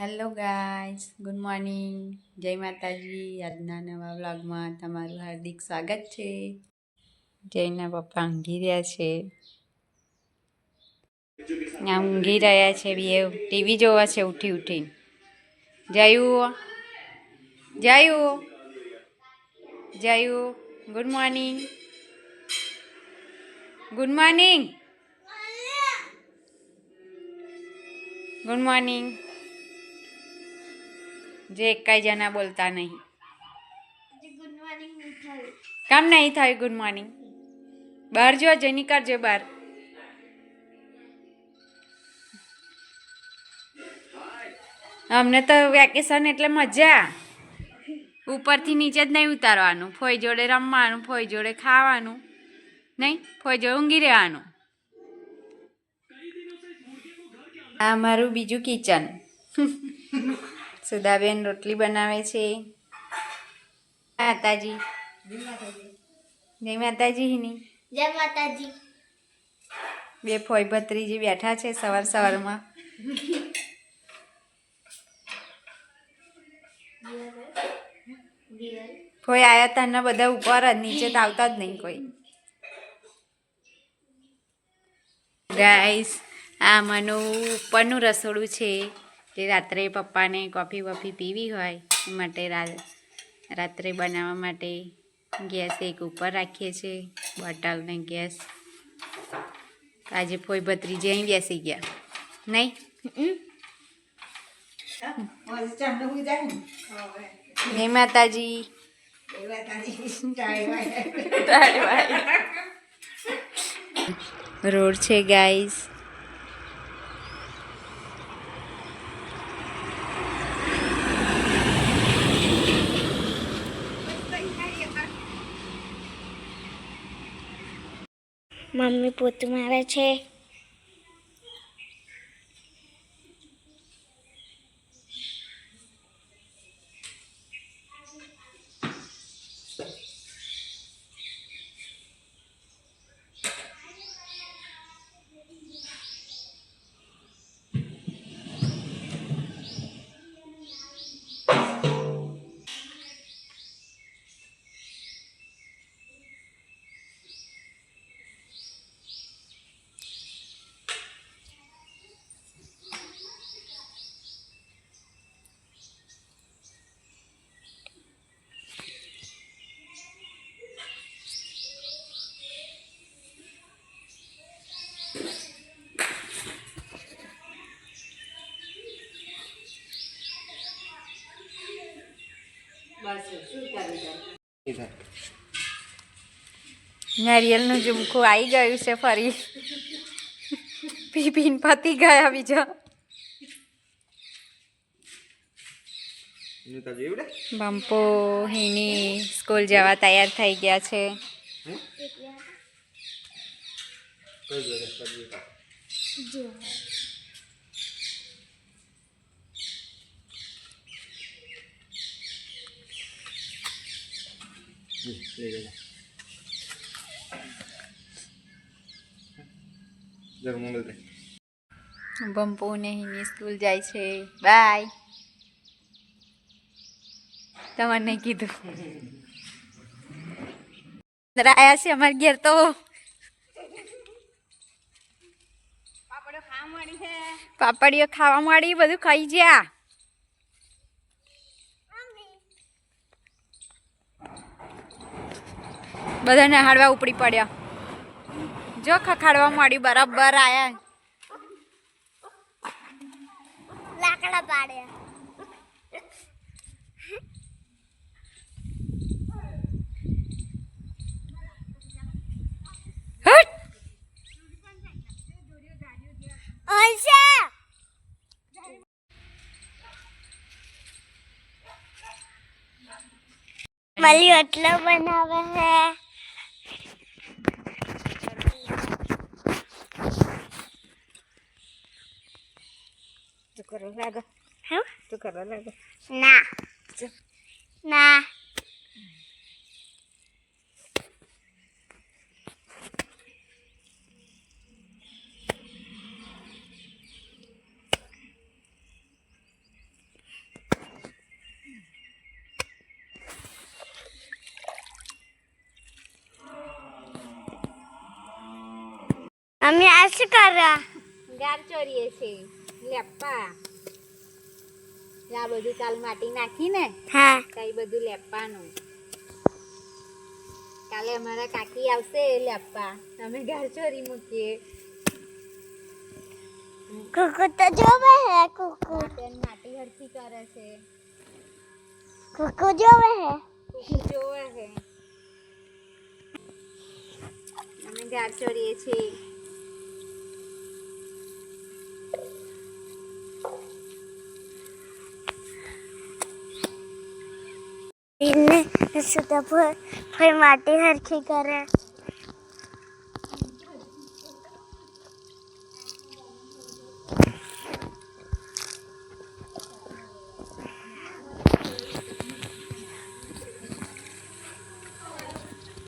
Hello guys good morning જય માતાજી આજના નવા વ્લોગમાં તમારું હાર્દિક સ્વાગત છે. જયના પપ્પા ઊંઘી રહ્યા છે. આ ઊંઘી રહ્યા છે, બે ટીવી જોવા છે, ઉઠી ઉઠી. જયું જયું જયું good morning good morning good morning જે એકાઈ જણા બોલતા નહીં. કામ નહીં થાય ગુડ મોર્નિંગ બહાર જો જઈ કરજો બહાર. અમને તો વેકેશન એટલે મજા. ઉપરથી નીચે જ નહીં ઉતારવાનું. ફોઈ જોડે રમવાનું ફોઈ જોડે ખાવાનું. નહીં ફોઈ જોડે ઊંઘી રહેવાનું. આ મારું બીજું કિચન સુધાબેન રોટલી બનાવે છે. માતાજી. જય માતાજીની. જય માતાજી. બે ફોઈ ભત્રીજી બેઠા છે સવાર સવારમાં. ફોઈ આયા તારના બધા ઉપર જ નીચે તો આવતા જ નહીં કોઈ. ગાઈસ આ મનું ઉપરનું રસોડું છે. જે રાત્રે પપ્પાને કોફી વોફી પીવી હોય માટે રાત્રે બનાવવા માટે ગેસ એક ઉપર રાખીએ છીએ બોટલ ને ગેસ. આજે ફોઈ ભત્રીજી અહીં બેસી ગયા. નહીં? હે માતાજી. રોડ છે ગાઈસ. મમ્મી પોતું મારે છે. નારિયેલનું ઝુમખું આવી ગયું છે ફરી. પીપીન પતી ગયા બીજા. બંપો હિની, સ્કૂલ જવા તૈયાર થઈ ગયા છે. બંપો ને હિની સ્કૂલ જાય છે. બાય. તમને કીધું. અંદર આયા છે અમારે ઘેર તો. પાપડીઓ ખાવા માંડી બધું ખાઈ જ્યા બધાને હાડવા ઉપડી પડ્યા. જો ખખાડવા માંડી બરાબર આયા. લાકડા પાડ્યા. મળી એટલો બનાવે છે. તું કરવા લાગો. હા? તું કરવા લાગો. ના. ના. મમ્મી આ શું કરે? ગાર ચોરીએ છે. લેપ્પા આ બધું કાલ માટી નાખી ને હા કઈ બધું લેપવાનું કાલે અમારા કાકી આવશે લેપા અમે ગાર ચોરી મૂકીએ. કુકુ તો જોવે હે કુકુ. માટી હરખી કરે છે. કુકુ જોવે હે? કુકુ જોવે હે. અમે ગાર ચોરીએ છીએ. એને સુધા ફોઈ માટી હરખી કરે